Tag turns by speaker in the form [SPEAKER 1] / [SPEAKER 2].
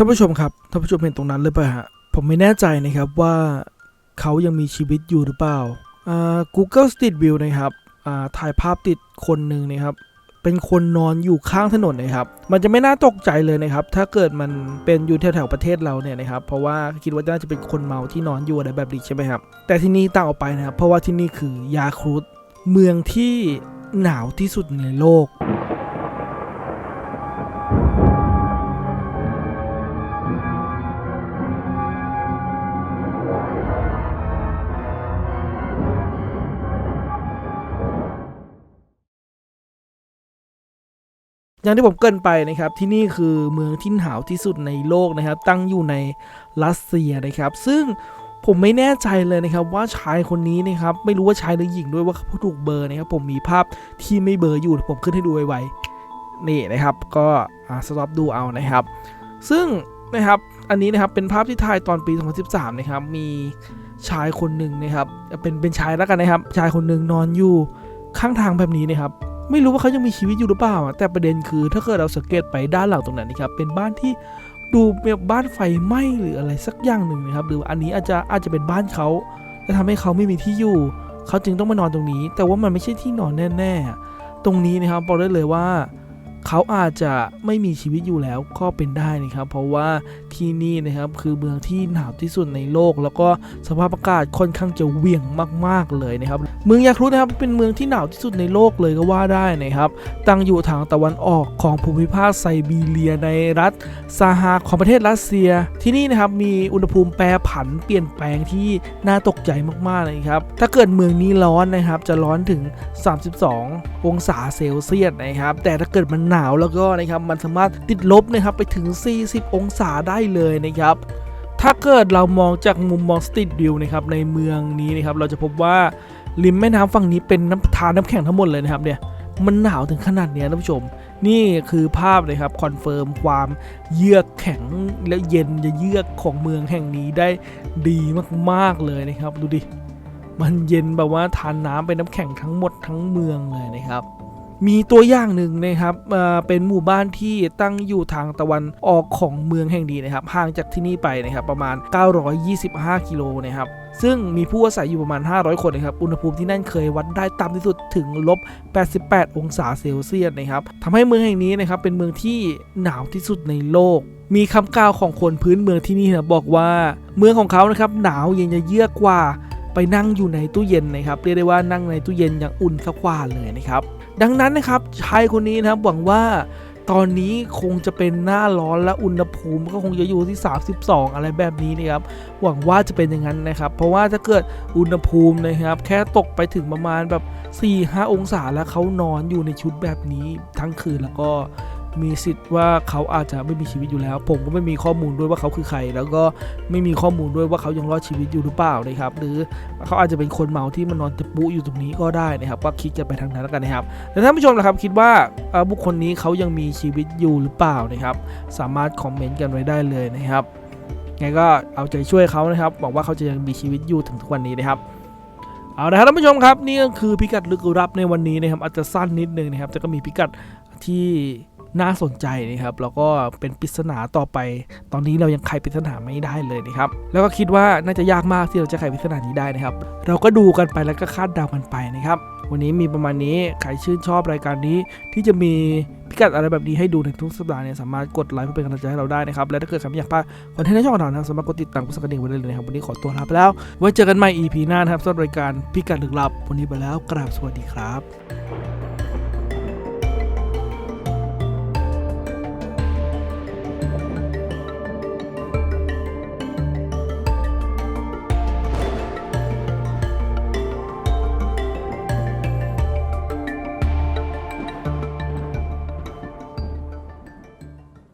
[SPEAKER 1] ท่านผู้ชมครับท่านผู้ชมเห็นตรงนั้นเลยป่ะฮะผมไม่แน่ใจนะครับว่าเขายังมีชีวิตอยู่หรือเปล่าอ่า Google Street View นะครับอ่าถ่ายภาพติดคนหนึ่งนะครับเป็นคนนอนอยู่ข้างถนนนะครับ มันจะไม่น่าตกใจเลยนะครับ ถ้าเกิดมันเป็นอยู่แถวๆประเทศเราเนี่ยนะครับ เพราะว่าคิดว่าน่าจะเป็นคนเมาที่นอนอยู่อะไรแบบนี้ใช่ไหมครับ แต่ที่นี่ต่างออกไปนะครับ เพราะว่าที่นี่คือยาครุตเมืองที่หนาวที่สุดในโลก อย่างที่ผมเกินไปนะครับ ที่นี่คือเมืองที่หนาวที่สุดในโลกนะครับ ตั้งอยู่ในรัสเซียนะครับ ซึ่งผมไม่แน่ใจเลยนะครับว่าชายคนนี้นะครับ ไม่รู้ว่าชายหรือหญิงด้วยว่าเขาถูกเบอร์นะครับ ผมมีภาพที่ไม่เบอร์อยู่ผมขึ้นให้ดูไวๆนี่นะครับ ก็สต็อปดูเอานะครับ ซึ่งนะครับอันนี้นะครับเป็นภาพที่ถ่ายตอนปี 2013 นะครับ มีชายคนหนึ่งนะครับ เป็นเป็นชายแล้วกันนะครับ ชายคนหนึ่งนอนอยู่ข้างทางแบบนี้นะครับ ไม่รู้ว่าเขายังมีชีวิตอยู่หรือเปล่า แต่ประเด็นคือถ้าเกิดเราสังเกตไปด้านหลังตรงนั้นนะครับเป็นบ้านที่ดูแบบบ้านไฟไหม้หรืออะไรสักอย่างหนึ่งนะครับ หรืออันนี้อาจจะอาจจะเป็นบ้านเขาและทำให้เขาไม่มีที่อยู่ เขาจึงต้องมานอนตรงนี้ แต่ว่ามันไม่ใช่ที่นอนแน่ๆ ตรงนี้นะครับบอกได้เลยว่า เขาอาจจะไม่มีชีวิตอยู่แล้วก็เป็นได้นะครับ เพราะว่า ที่นี่นะครับ คือเมืองที่หนาวที่สุดในโลก แล้วก็สภาพอากาศค่อนข้างจะเวี่ยงมาก ๆเลยนะครับ เมืองยาครุนะครับเป็นเมืองที่หนาวที่สุดในโลกเลยก็ว่าได้นะครับ ตั้งอยู่ทางตะวันออกของภูมิภาคไซบีเรียในรัฐซาฮาของประเทศรัสเซีย ที่นี่นะครับมีอุณหภูมิแปรผันเปลี่ยนแปลงที่น่าตกใจมากๆเลยครับถ้าเกิดเมืองนี้ร้อนนะครับจะร้อนถึง 32 องศาเซลเซียสนะครับแต่ถ้าเกิดมันหนาวแล้วก็นะครับมันสามารถติดลบนะครับไปถึง 40 องศาได้เลยนะครับ ถ้าเกิดเรามองจากมุมมองสตรีทวิวนะครับในเมืองนี้นะครับเราจะพบว่าริมแม่น้ำฝั่งนี้เป็นน้ำทานน้ำแข็งทั้งหมดเลยนะครับเนี่ยมันหนาวถึงขนาดนี้ท่านผู้ชม นี่คือภาพเลยครับคอนเฟิร์มความเยือกแข็งและเย็นจะเยือกของเมืองแห่งนี้ได้ดีมากๆเลยนะครับ ดูดิ มันเย็นแบบว่าทานน้ำเป็นน้ำแข็งทั้งหมดทั้งเมืองเลยนะครับ มีตัวอย่างหนึ่งนะครับเเป็นหมู่บ้านที่ตั้งอยู่ทางตะวันออกของเมืองแห่งนี้นะครับ ห่างจากที่นี่ไปนะครับประมาณ 925 กิโลนะครับซึ่งมีผู้อาศัยอยู่ประมาณ 500 คนนะครับ อุณหภูมิที่นั่นเคยวัดได้ต่ำที่สุดถึงลบ 88 องศาเซลเซียสนะครับทำให้เมืองแห่งนี้นะครับเป็นเมืองที่หนาวที่สุดในโลก มีคำกล่าวของคนพื้นเมืองที่นี่นะบอกว่า เมืองของเขานะครับหนาวเย็นจะเยือกกว่าไปนั่งอยู่ในตู้เย็นนะครับเรียกได้ว่านั่งในตู้เย็นอย่างอุ่นสักกว่าเลยนะครับ ดังนั้นนะครับชายคนนี้นะครับหวังว่าตอนนี้คงจะเป็นหน้าร้อนและอุณหภูมิก็คงจะอยู่ที่ 32 อะไรแบบนี้นะครับ หวังว่าจะเป็นอย่างนั้นนะครับ เพราะว่าถ้าเกิดอุณหภูมินะครับ แค่ตกไปถึงประมาณแบบ 4-5 องศาแล้วเขานอนอยู่ในชุดแบบนี้ทั้งคืนแล้วก็ มีสิทธิ์ว่าเขาอาจจะไม่มีชีวิตอยู่แล้ว ผมก็ไม่มีข้อมูลด้วยว่าเขาคือใคร แล้วก็ไม่มีข้อมูลด้วยว่าเขายังรอดชีวิตอยู่หรือเปล่านะครับ หรือเขาอาจจะเป็นคนเมาที่มานอนตะปุอยู่ตรงนี้ก็ได้นะครับ ก็คิดกันไปทางนั้นแล้วกันนะครับแต่ท่านผู้ชมนะครับคิดว่าบุคคลนี้เขายังมีชีวิตอยู่หรือเปล่านะครับ สามารถคอมเมนต์กันไว้ได้เลยนะครับไงก็เอาใจช่วยเขานะครับบอกว่าเขาจะยังมีชีวิตอยู่ถึงทุกวันนี้นะครับเอาละครับท่านผู้ชมครับนี่ก็คือพิกัดลึกลับในวันนี้นะครับอาจจะสั้นนิดนึงนะครับแต่ก็มีพิกัดที่ น่าสนใจนะครับ แล้วก็เป็นปริศนาต่อไป ตอนนี้เรายังไขปริศนาไม่ได้เลยนะครับ แล้วก็คิดว่าน่าจะยากมากที่เราจะไขปริศนานี้ได้นะครับ เราก็ดูกันไปแล้วก็คาดเดากันไปนะครับ วันนี้มีประมาณนี้ ใครชื่นชอบรายการนี้ ที่จะมีพิกัดอะไรแบบนี้ให้ดูในทุกสัปดาห์เนี่ยสามารถกดไลค์เพื่อเป็นกำลังใจให้เราได้นะครับ และถ้าเกิดใครไม่อยากพลาดคอนเทนต์ในช่องของเรานะสามารถกดติดตามกดสั่นกระดิ่งไว้ได้เลยนะครับ วันนี้ขอตัวลาไปแล้ว ไว้เจอกันใหม่ EP หน้านะครับสำหรับรายการพิกัดลึกลับ วันนี้ไปแล้วกราบสวัสดีครับ